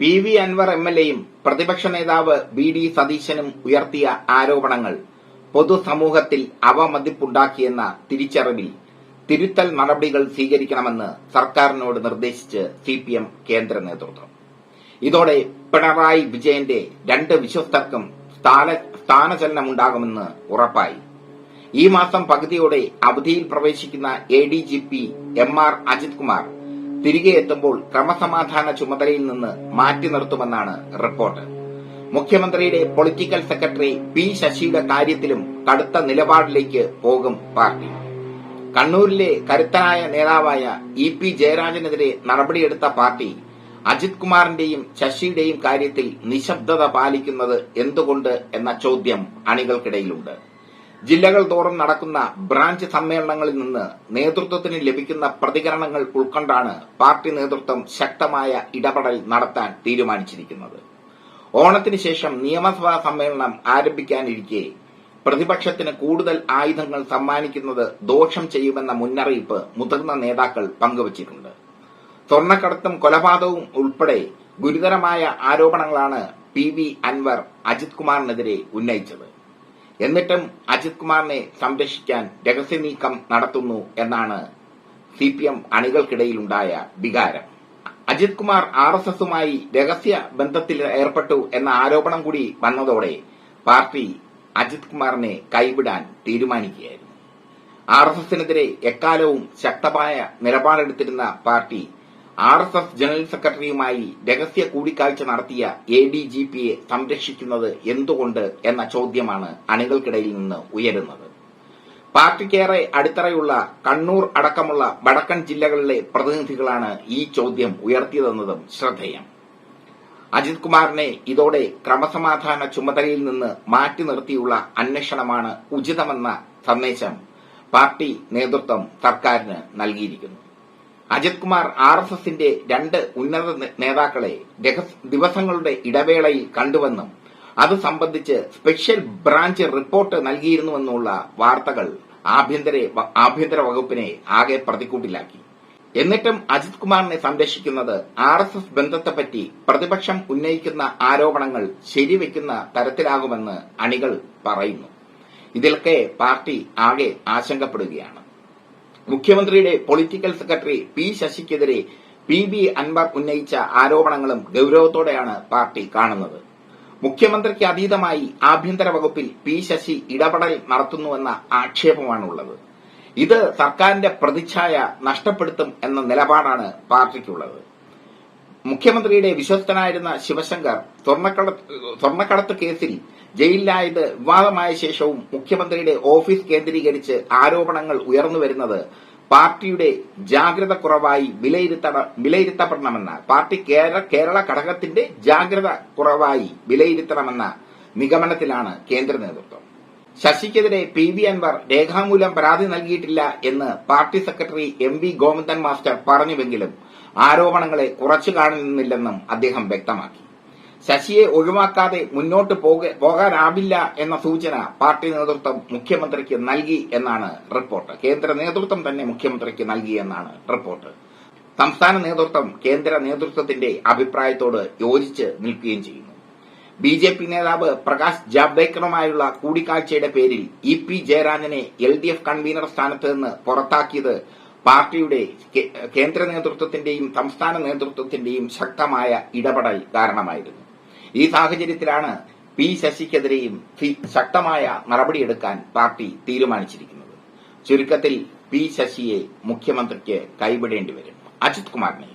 P V Anvar M L എയും പ്രതിപക്ഷ നേതാവ് വി ഡി സതീശനും ഉയർത്തിയ ആരോപണങ്ങൾ പൊതുസമൂഹത്തിൽ അവമതിപ്പുണ്ടാക്കിയെന്ന തിരിച്ചറിവിൽ തിരുത്തൽ നടപടികൾ സ്വീകരിക്കണമെന്ന് സർക്കാരിനോട് നിർദ്ദേശിച്ച് സി പി എം കേന്ദ്ര നേതൃത്വം. ഇതോടെ പിണറായി വിജയന്റെ രണ്ട് വിശ്വസ്തർക്കും സ്ഥാന- സ്ഥാനചലനമുണ്ടാകുമെന്ന് ഉറപ്പായി. ഈ മാസം പകുതിയോടെ അവധിയിൽ പ്രവേശിക്കുന്ന A D G P M R Ajith Kumar തിരികെ എത്തുമ്പോൾ ക്രമസമാധാന ചുമതലയിൽ നിന്ന് മാറ്റി നിർത്തുമെന്നാണ് റിപ്പോർട്ട്. മുഖ്യമന്ത്രിയുടെ പൊളിറ്റിക്കൽ സെക്രട്ടറി പി ശശിയുടെ കാര്യത്തിലും കടുത്ത നിലപാടിലേക്ക് പോകും പാർട്ടി. കണ്ണൂരിലെ കരുത്തനായ നേതാവായ ഇ പി ജയരാജനെതിരെ നടപടിയെടുത്ത പാർട്ടി അജിത് കുമാറിന്റെയും ശശിയുടെയും കാര്യത്തിൽ നിശബ്ദത പാലിക്കുന്നത് എന്തുകൊണ്ട് എന്ന ചോദ്യം അണികൾക്കിടയിലുണ്ട്. ജില്ലകൾ തോറും നടക്കുന്ന ബ്രാഞ്ച് സമ്മേളനങ്ങളിൽ നിന്ന് നേതൃത്വത്തിന് ലഭിക്കുന്ന പ്രതികരണങ്ങൾ ഉൾക്കൊണ്ടാണ് പാർട്ടി നേതൃത്വം ശക്തമായ ഇടപെടൽ നടത്താൻ തീരുമാനിച്ചിരിക്കുന്നത്. ഓണത്തിന് ശേഷം നിയമസഭാ സമ്മേളനം ആരംഭിക്കാനിരിക്കെ പ്രതിപക്ഷത്തിന് കൂടുതൽ ആയുധങ്ങൾ സമ്മാനിക്കുന്നത് ദോഷം ചെയ്യുമെന്ന മുന്നറിയിപ്പ് മുതിർന്ന നേതാക്കൾ പങ്കുവച്ചിട്ടുണ്ട്. സ്വർണക്കടത്തും കൊലപാതകവും ഉൾപ്പെടെ ഗുരുതരമായ ആരോപണങ്ങളാണ് പി വി അൻവർ അജിത് കുമാറിനെതിരെ ഉന്നയിച്ചത്. എന്നിട്ടും അജിത് കുമാറിനെ സംരക്ഷിക്കാൻ രഹസ്യനീക്കം നടത്തുന്നു എന്നാണ് സി പി എം അണികൾക്കിടയിലുണ്ടായ വികാരം. അജിത് കുമാർ ആർ എസ് എസുമായി രഹസ്യ ബന്ധത്തിൽ ഏർപ്പെട്ടു എന്ന ആരോപണം കൂടി വന്നതോടെ പാർട്ടി അജിത് കുമാറിനെ കൈവിടാൻ തീരുമാനിക്കുകയായിരുന്നു. ആർ എസ് എസിനെതിരെ എക്കാലവും ശക്തമായ നിലപാടെടുത്തിരുന്ന party R S S general സെക്രട്ടറിയുമായി രഹസ്യ കൂടിക്കാഴ്ച നടത്തിയ എ ഡി ജി പിയെ സംരക്ഷിക്കുന്നത് എന്തുകൊണ്ട് എന്ന ചോദ്യമാണ് അണികൾക്കിടയിൽ നിന്ന് ഉയരുന്നത്. പാർട്ടിക്കേറെ അടിത്തറയുള്ള കണ്ണൂർ അടക്കമുള്ള വടക്കൻ ജില്ലകളിലെ പ്രതിനിധികളാണ് ഈ ചോദ്യം ഉയർത്തിയതെന്നതും ശ്രദ്ധേയം. അജിത് കുമാറിനെ ഇതോടെ ക്രമസമാധാന ചുമതലയിൽ നിന്ന് മാറ്റി നിർത്തിയുള്ള അന്വേഷണമാണ് ഉചിതമെന്ന സന്ദേശം പാർട്ടി നേതൃത്വം സർക്കാരിന് നൽകിയിരിക്കുന്നു. അജിത് കുമാർ ആർ എസ് എസിന്റെ രണ്ട് ഉന്നത നേതാക്കളെ ദിവസങ്ങളുടെ ഇടവേളയിൽ കണ്ടുവെന്നും അത് സംബന്ധിച്ച് സ്പെഷ്യൽ ബ്രാഞ്ച് റിപ്പോർട്ട് നൽകിയിരുന്നുവെന്നുള്ള വാർത്തകൾ ആഭ്യന്തര ആഭ്യന്തര വകുപ്പിനെ ആകെ പ്രതിക്കൂട്ടിലാക്കി. എന്നിട്ടും അജിത് കുമാറിനെ സംരക്ഷിക്കുന്നത് ആർ എസ് എസ് ബന്ധത്തെപ്പറ്റി പ്രതിപക്ഷം ഉന്നയിക്കുന്ന ആരോപണങ്ങൾ ശരിവെക്കുന്ന തരത്തിലാകുമെന്ന് അണികൾ പറയുന്നു. ഇതിലൊക്കെ പാർട്ടി ആകെ ആശങ്കപ്പെടുകയാണ്. മുഖ്യമന്ത്രിയുടെ പൊളിറ്റിക്കൽ സെക്രട്ടറി പി ശശിക്കെതിരെ പി ബി അൻവർ ഉന്നയിച്ച ആരോപണങ്ങളും ഗൌരവത്തോടെയാണ് പാർട്ടി കാണുന്നത്. മുഖ്യമന്ത്രിക്ക് അതീതമായി ആഭ്യന്തര വകുപ്പിൽ പി ശശി ഇടപെടൽ നടത്തുന്നുവെന്ന ആക്ഷേപമാണുള്ളത്. ഇത് സർക്കാരിന്റെ പ്രതിച്ഛായ നഷ്ടപ്പെടുത്തും എന്ന നിലപാടാണ് പാർട്ടിക്കുള്ളത്. മുഖ്യമന്ത്രിയുടെ വിശ്വസ്തനായിരുന്ന ശിവശങ്കർ സ്വർണക്കടത്ത് കേസിൽ ജയിലിലായത് വിവാദമായ ശേഷവും മുഖ്യമന്ത്രിയുടെ ഓഫീസ് കേന്ദ്രീകരിച്ച് ആരോപണങ്ങൾ ഉയർന്നുവരുന്നത് പാർട്ടിയുടെ ജാഗ്രത കുറവായി വിലയിരുത്തപ്പെടണമെന്ന പാർട്ടി കേര- കേരള ഘടകത്തിന്റെ ജാഗ്രത കുറവായി വിലയിരുത്തണമെന്ന നിഗമനത്തിലാണ് കേന്ദ്ര നേതൃത്വം. ശശിക്കെതിരെ പി വി അൻവർ രേഖാമൂലം പരാതി നൽകിയിട്ടില്ല എന്ന് party secretary M V Govindan master പറഞ്ഞുവെങ്കിലും ആരോപണങ്ങളെ കുറച്ചു കാണുന്നില്ലെന്നും അദ്ദേഹം വ്യക്തമാക്കി. ശശിയെ ഒഴിവാക്കാതെ മുന്നോട്ട് പോക- പോകാനാവില്ല എന്ന സൂചന പാർട്ടി നേതൃത്വം മുഖ്യമന്ത്രിക്ക് നൽകി എന്നാണ് റിപ്പോർട്ട്. കേന്ദ്ര നേതൃത്വം തന്നെ മുഖ്യമന്ത്രിക്ക് നൽകി എന്നാണ് റിപ്പോർട്ട്. സംസ്ഥാന നേതൃത്വം കേന്ദ്ര നേതൃത്വത്തിന്റെ അഭിപ്രായത്തോട് യോജിച്ച് നിൽക്കുകയും ചെയ്യുന്നു. ബി ജെ പി നേതാവ് പ്രകാശ് ജാവ്ദേക്കറുമായുള്ള കൂടിക്കാഴ്ചയുടെ പേരിൽ E P Jayarajan L D F convener സ്ഥാനത്ത് നിന്ന് പുറത്താക്കിയത് പാർട്ടിയുടെ കേന്ദ്ര നേതൃത്വത്തിന്റെയും സംസ്ഥാന നേതൃത്വത്തിന്റെയും ശക്തമായ ഇടപെടൽ കാരണമായിരുന്നു. ഈ സാഹചര്യത്തിലാണ് പി ശശിക്കെതിരെയും ശക്തമായ നടപടിയെടുക്കാൻ പാർട്ടി തീരുമാനിച്ചിരിക്കുന്നത്. ചുരുക്കത്തിൽ പി ശശിയെ മുഖ്യമന്ത്രിക്ക് കൈവിടേണ്ടി വരും അജിത് കുമാറിനെ